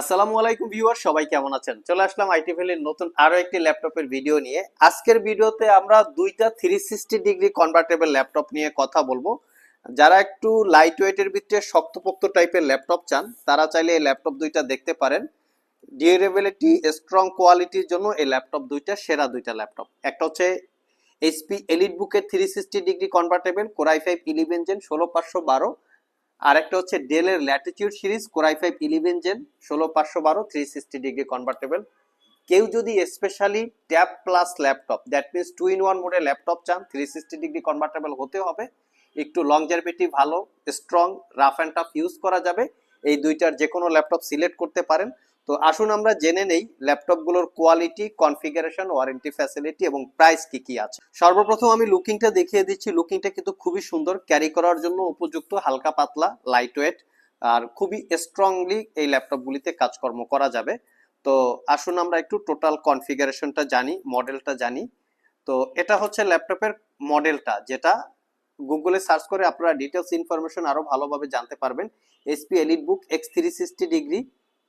আসসালামু আলাইকুম ভিউয়ার, সবাই কেমন আছেন? চলে আসলাম আইটি ভ্যালির নতুন আরও একটি ল্যাপটপের ভিডিও নিয়ে। আজকের ভিডিওতে আমরা দুইটা three sixty degree convertible laptop নিয়ে কথা বলব। যারা একটু লাইট ওয়েটের ভিতরে শক্তপোক্ত টাইপের ল্যাপটপ চান, তারা চাইলে এই ল্যাপটপ দুইটা দেখতে পারেন। ডিউরেবিলিটি স্ট্রং কোয়ালিটির জন্য এই ল্যাপটপ দুইটা, সেরা দুইটা ল্যাপটপ। একটা হচ্ছে এইচপি এলিট বুকের three sixty degree convertible core i five eleven gen ষোলো পাঁচশো বারো। আর একটা হচ্ছে ডেলের latitude series, core i five eleven gen, ষোলো পাঁচশো বারো থ্রি সিক্সটি ডিগ্রি কনভার্টেবল কেউ যদি specially tab plus laptop that means two in one মোডে ল্যাপটপ চান থ্রি সিক্সটি ডিগ্রি কনভার্টেবল হতে হবে। একটু লং লংজারভিটি ভালো strong rough and tough use করা যাবে। এই দুইটার যে কোনো ল্যাপটপ সিলেক্ট করতে পারেন। তো আসুন আমরা জেনে নেই ল্যাপটপগুলোর কোয়ালিটি কনফিগারেশন ওয়ারেন্টি ফ্যাসিলিটি এবং প্রাইস কি কি আছে। সর্বপ্রথম আমি লুকিংটা দেখিয়ে দিচ্ছি। লুকিংটা কিন্তু খুবই সুন্দর। ক্যারি করার জন্য উপযুক্ত, হালকা পাতলা লাইট ওয়েট আর খুবই স্ট্রংলি এই ল্যাপটপগুলিতে কাজকর্ম করা যাবে। তো আসুন আমরা একটু টোটাল কনফিগারেশনটা জানি মডেলটা জানি। তো এটা হচ্ছে ল্যাপটপের মডেলটা যেটা গুগলে সার্চ করে আপনারা ডিটেলস ইনফরমেশন আরও ভালোভাবে জানতে পারবেন। HP elite book X three sixty degree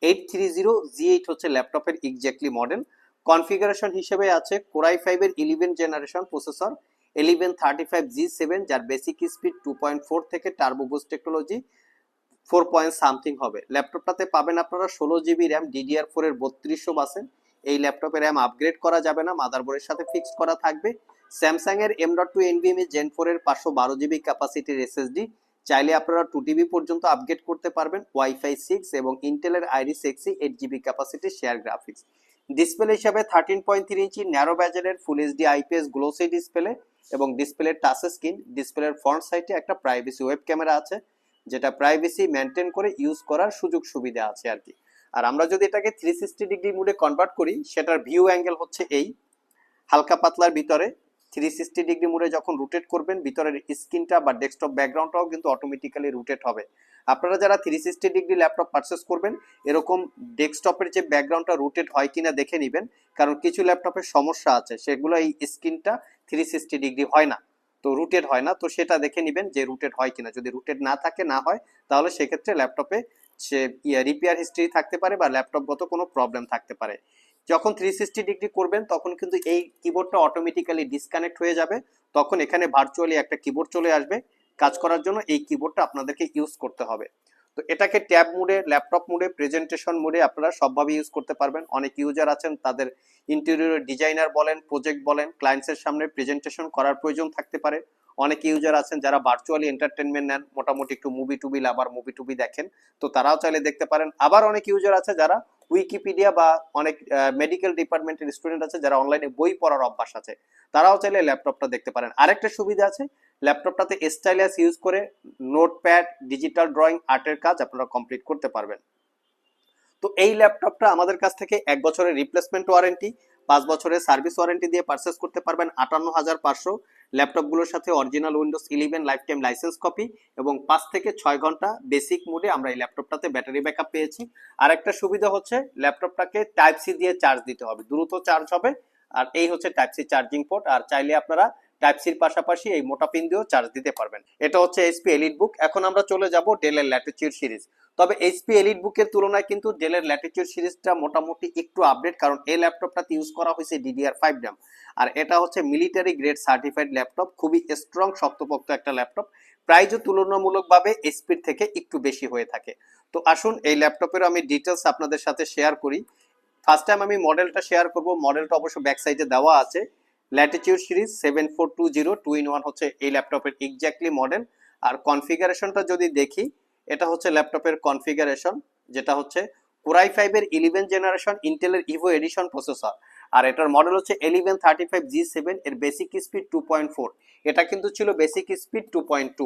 eight three zero G eight হচ্ছে ল্যাপটপের এক্স্যাক্টলি মডেল কনফিগারেশন হিসেবে আছে কোরাই ফাইভের eleven generation processor eleven thirty five G seven যার basic speed two point four থেকে turbo technology four point something হবে। ল্যাপটপটাতে পাবেন আপনারা ষোলো জিবি র্যাম ডিডিআর ফোর এর বত্রিশশো বাসেন এই ল্যাপটপের র্যাম আপগ্রেড করা যাবে না, মাদারবোর্ডের সাথে ফিক্সড করা থাকবে। স্যামসাং এর M dot two NVMe gen four এর পাঁচশো বারো জিবি ক্যাপাসিটির এসএসডি চাইলে আপনারা টু টিবি পর্যন্ত আপগ্রেড করতে পারবেন ওয়াইফাই সিক্স এবং ইন্টেলের Iris Xe eight GB capacity share graphics display হিসাবে thirteen point three inch narrow ব্যাজেলের full HD IPS glossy display এবং ডিসপ্লের টাচ স্ক্রিন ডিসপ্লের ফ্রন্ট সাইডে একটা প্রাইভেসি ওয়েব ক্যামেরা আছে, যেটা প্রাইভেসি মেনটেন করে ইউজ করার সুযোগ সুবিধা আছে আর কি। আর আমরা যদি এটাকে থ্রি সিক্সটি ডিগ্রি মুডে কনভার্ট করি, সেটার ভিউ অ্যাঙ্গেল হচ্ছে এই, হালকা পাতলার ভিতরে। থ্রি সিক্সটি ডিগ্রি মুডে যখন রোটেট করবেন, ভিতরের স্ক্রিনটা বা ডেস্কটপ ব্যাকগ্রাউন্ডটাও কিন্তু অটোমেটিক্যালি রোটেট হবে। আপনারা যারা three sixty degree laptop purchase করবেন, এরকম ডেস্কটপের যে ব্যাকগ্রাউন্ডটা রোটেট হয় কিনা দেখে নেবেন, কারণ কিছু ল্যাপটপের সমস্যা আছে, সেগুলো এই স্ক্রিনটা থ্রি সিক্সটি ডিগ্রি হয় না। তো রুটেড হয় না, তো সেটা দেখে নেবেন যে রুটেড হয় কিনা। যদি রুটেড না থাকে, না হয়, তাহলে সেক্ষেত্রে ল্যাপটপে সে রিপেয়ার হিস্ট্রি থাকতে পারে বা ল্যাপটপগত কোনো প্রবলেম থাকতে পারে। যখন থ্রি সিক্সটি ডিগ্রি করবেন, তখন কিন্তু এই কিবোর্ডটা অটোমেটিক্যালি ডিসকানেক্ট হয়ে যাবে। তখন এখানে ভার্চুয়ালি একটা কিবোর্ড চলে আসবে। কাজ করার জন্য এই কিবোর্ডটা আপনাদেরকে ইউজ করতে হবে। তো এটাকে ট্যাব মোডে ল্যাপটপ মোডে প্রেজেন্টেশন মোডে আপনারা সবভাবে ইউজ করতে পারবেন। অনেক ইউজার আছেন, তাদের ইন্টেরিয়র ডিজাইনার বলেন প্রজেক্ট বলেন ক্লায়েন্টসের সামনে প্রেজেন্টেশন করার প্রয়োজন থাকতে পারে। অনেক ইউজার আছেন যারা ভার্চুয়ালি এন্টারটেনমেন্ট নেন, মোটামুটি একটু মুভি টুবি আবার মুভি টুবি দেখেন। তো তারাও চাইলে দেখতে পারেন। আবার অনেক ইউজার আছে যারা উইকিপিডিয়া বা অনেক মেডিকেল ডিপার্টমেন্টের স্টুডেন্ট আছে যারা অনলাইনে বই পড়ার অভ্যাস আছে। তারাও চাইলে ল্যাপটপটা দেখতে পারেন। আরেকটা সুবিধা আছে ল্যাপটপটাতে স্টাইলাস ইউজ করে নোটপ্যাড ডিজিটাল ড্রয়িং আর্টের কাজ আপনারা কমপ্লিট করতে পারবেন। তো এই ল্যাপটপটা আমাদের কাছ থেকে এক বছরের রিপ্লেসমেন্ট ওয়ারেন্টি পাঁচ বছরের সার্ভিস ওয়ারেন্টি দিয়ে পারচেস করতে পারবেন। আটান্ন হাজার পাঁচশো ল্যাপটপগুলোর সাথে original windows eleven lifetime license copy এবং পাঁচ থেকে ছয় ঘণ্টা বেসিক মোডে আমরা এই ল্যাপটপটাতে ব্যাটারি ব্যাকআপ পেয়েছি। আর একটা সুবিধা হচ্ছে ল্যাপটপটাকে টাইপ সি দিয়ে চার্জ দিতে হবে। দ্রুত চার্জ হবে। আর এই হচ্ছে টাইপ সি চার্জিং পোর্ট আর চাইলে আপনারা টাইপ সির পাশাপাশি এই মোটা পিন দিয়েও চার্জ দিতে পারবেন। এটা হচ্ছে এসপি এলিট বুক এখন আমরা চলে যাব ডেলের ল্যাটিচিউড সিরিজ তবে এইচপি এলিট বুকের তুলনায় কিন্তু ডেলের ল্যাটিচিউড সিরিজটা মোটামুটি একটু আপডেট কারণ এই ল্যাপটপটাতে ইউজ করা হয়েছে ডিডিআর ফাইভ র্যাম আর এটা হচ্ছে মিলিটারি গ্রেড সার্টিফাইড ল্যাপটপ খুবই স্ট্রং শক্তপোক্ত একটা ল্যাপটপ প্রাইজও তুলনামূলকভাবে এসপির থেকে একটু বেশি হয়ে থাকে। তো আসুন এই ল্যাপটপের আমি ডিটেলস আপনাদের সাথে শেয়ার করি। ফার্স্ট টাইম আমি মডেলটা শেয়ার করব মডেলটা অবশ্য ব্যাক সাইডে দেওয়া আছে। Latitude series seven four two zero two in one হচ্ছে এই ল্যাপটপের এক্স্যাক্টলি মডেল আর কনফিগারেশনটা যদি দেখি এটা হচ্ছে ল্যাপটপের কনফিগারেশন, যেটা হচ্ছে কোরাই ফাইভের ইলেভেন জেনারেশন ইন্টেলের ইভো এডিশন প্রসেসর আর এটার মডেল হচ্ছে eleven thirty five G seven এর basic speed two point four এটা কিন্তু ছিল basic speed two point two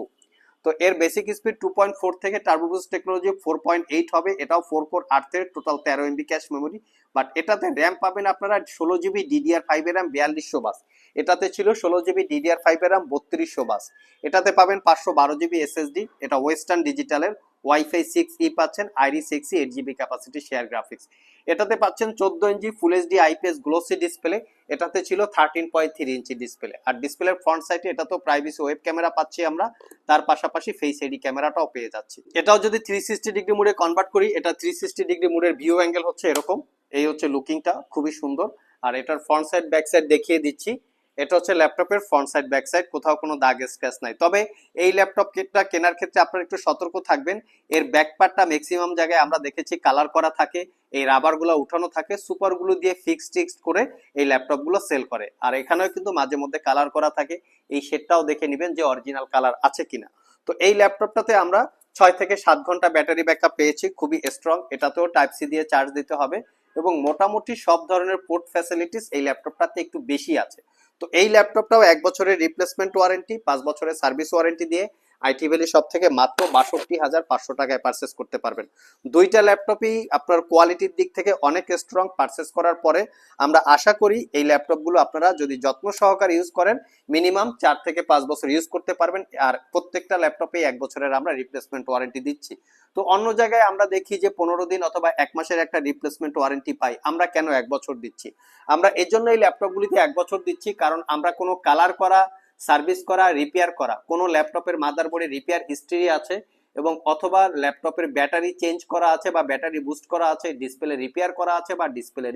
তো এর basic speed two point four থেকে turbo boost technology four point eight হবে, এটাও ফোর কোর থেকে টোটাল তেরো এমবি ক্যাশ মেমোরি বাট এটাতে র্যাম পাবেন আপনারা ষোলো জিবি ডিডিআর ফাইভের র্যাম বিয়াল্লিশশো বাস। এটাতে ছিল ষোলো জিবি ডিডিআর ফাইভের র্যাম বত্রিশশো বাস। এটাতে পাবেন পাঁচশো বারো জিবি এসএসডি এটা ওয়েস্টার্ন ডিজিটালের ওয়াইফাই সিক্স ই পাচ্ছেন? Iris six eight GB capacity share graphics এটাতে পাচ্ছেন চোদ্দ inch full HD IPS glossy display এটাতে ছিল thirteen point three inch display আর ডিসপ্লের ফ্রন্ট সাইডে এটা তো প্রাইভেসি ওয়েব ক্যামেরা পাচ্ছি আমরা, তার পাশাপাশি ফেস আইডি ক্যামেরাটাও পেয়ে যাচ্ছি। এটাও যদি থ্রি সিক্সটি ডিগ্রি মোডে কনভার্ট করি, এটা থ্রি সিক্সটি ডিগ্রি মোডের ভিউ অ্যাঙ্গেল হচ্ছে এরকম। এই হচ্ছে লুকিংটা খুবই সুন্দর। আর এটার ফ্রন্ট সাইড ব্যাক সাইড দেখিয়ে দিচ্ছি। এটা হচ্ছে ল্যাপটপের ফ্রন্ট সাইড ব্যাক সাইড কোথাও কোনো দাগ স্ক্র্যাচ নাই। তবে এই ল্যাপটপটা কেনার ক্ষেত্রে আপনারা একটু সতর্ক থাকবেন। এর ব্যাক পার্টটা ম্যাক্সিমাম জায়গায় আমরা দেখেছি কালার করা থাকে, এই রাবারগুলো উঠানো থাকে সুপারগুলো দিয়ে ফিক্সড টিক্সড করে এই ল্যাপটপগুলো সেল করে। আর এখানেও কিন্তু মাঝে মধ্যে কালার করা থাকে, এই শেডটাও দেখে নেবেন যে অরিজিনাল কালার আছে কিনা। তো এই ল্যাপটপটাতে আমরা ছয় থেকে সাত ঘণ্টা ব্যাটারি ব্যাকআপ পেয়েছি, খুবই স্ট্রং এটাতেও টাইপ সি দিয়ে চার্জ দিতে হবে এবং মোটামুটি সব ধরনের পোর্ট ফ্যাসিলিটিস এই ল্যাপটপটাতে একটু বেশি আছে। তো এই ল্যাপটপটাও এক বছরের রিপ্লেসমেন্ট ওয়ারেন্টি পাঁচ বছরের সার্ভিস ওয়ারেন্টি দিয়ে আইটি ভ্যালি সব থেকে মাত্র বাষট্টি হাজার পাঁচশো টাকায় পারচেস করতে পারবেন। দুইটা ল্যাপটপই আপনার কোয়ালিটির দিক থেকে অনেক স্ট্রং পারচেস করার পরে আমরা আশা করি এই ল্যাপটপগুলো আপনারা যদি যত্ন সহকারে ইউজ করেন মিনিমাম চার থেকে পাঁচ বছর ইউজ করতে পারবেন আর প্রত্যেকটা ল্যাপটপে এক বছরের আমরা রিপ্লেসমেন্ট ওয়ারেন্টি দিচ্ছি। তো অন্য জায়গায় আমরা দেখি যে পনেরো দিন অথবা এক মাসের একটা রিপ্লেসমেন্ট ওয়ারেন্টি পাই, আমরা কেন এক বছর দিচ্ছি? আমরা এই জন্য এই ল্যাপটপগুলিতে এক বছর দিচ্ছি কারণ আমরা কোনো কালার করা সার্ভিস করা রিপেয়ার করা। কোনো ল্যাপটপের মাদারবোর্ডে রিপেয়ার হিস্ট্রি আছে এবং অথবা ল্যাপটপের ব্যাটারি চেঞ্জ করা আছে বা ব্যাটারি বুস্ট করা আছে ডিসপ্লে রিপেয়ার করা আছে বা ডিসপ্লে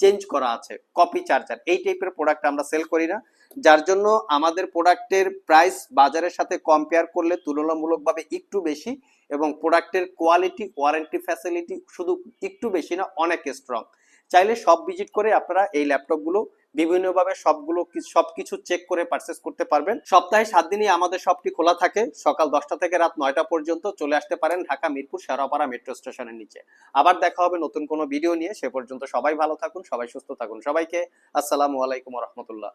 চেঞ্জ করা আছে কপি চার্জার এই টাইপের প্রোডাক্ট আমরা সেল করি না। যার জন্য আমাদের প্রোডাক্টের প্রাইস বাজারের সাথে কম্পেয়ার করলে তুলনামূলকভাবে একটু বেশি এবং প্রোডাক্টের কোয়ালিটি ওয়ারেন্টি ফ্যাসিলিটি শুধু একটু বেশি না, অনেক স্ট্রং চাইলে সব ভিজিট করে আপনারা এই ল্যাপটপগুলো বিভিন্নভাবে সবগুলো সবকিছু চেক করে পারচেস করতে পারবেন। সপ্তাহে সাত দিনই আমাদের শপটি খোলা থাকে। সকাল দশটা থেকে রাত নয়টা পর্যন্ত চলে আসতে পারেন ঢাকা, মিরপুর শেরাপাড়া মেট্রো স্টেশনের নিচে। আবার দেখা হবে নতুন কোনো ভিডিও নিয়ে। সে পর্যন্ত সবাই ভালো থাকুন, সবাই সুস্থ থাকুন সবাইকে। আসসালামু আলাইকুম রহমতুল্লাহ।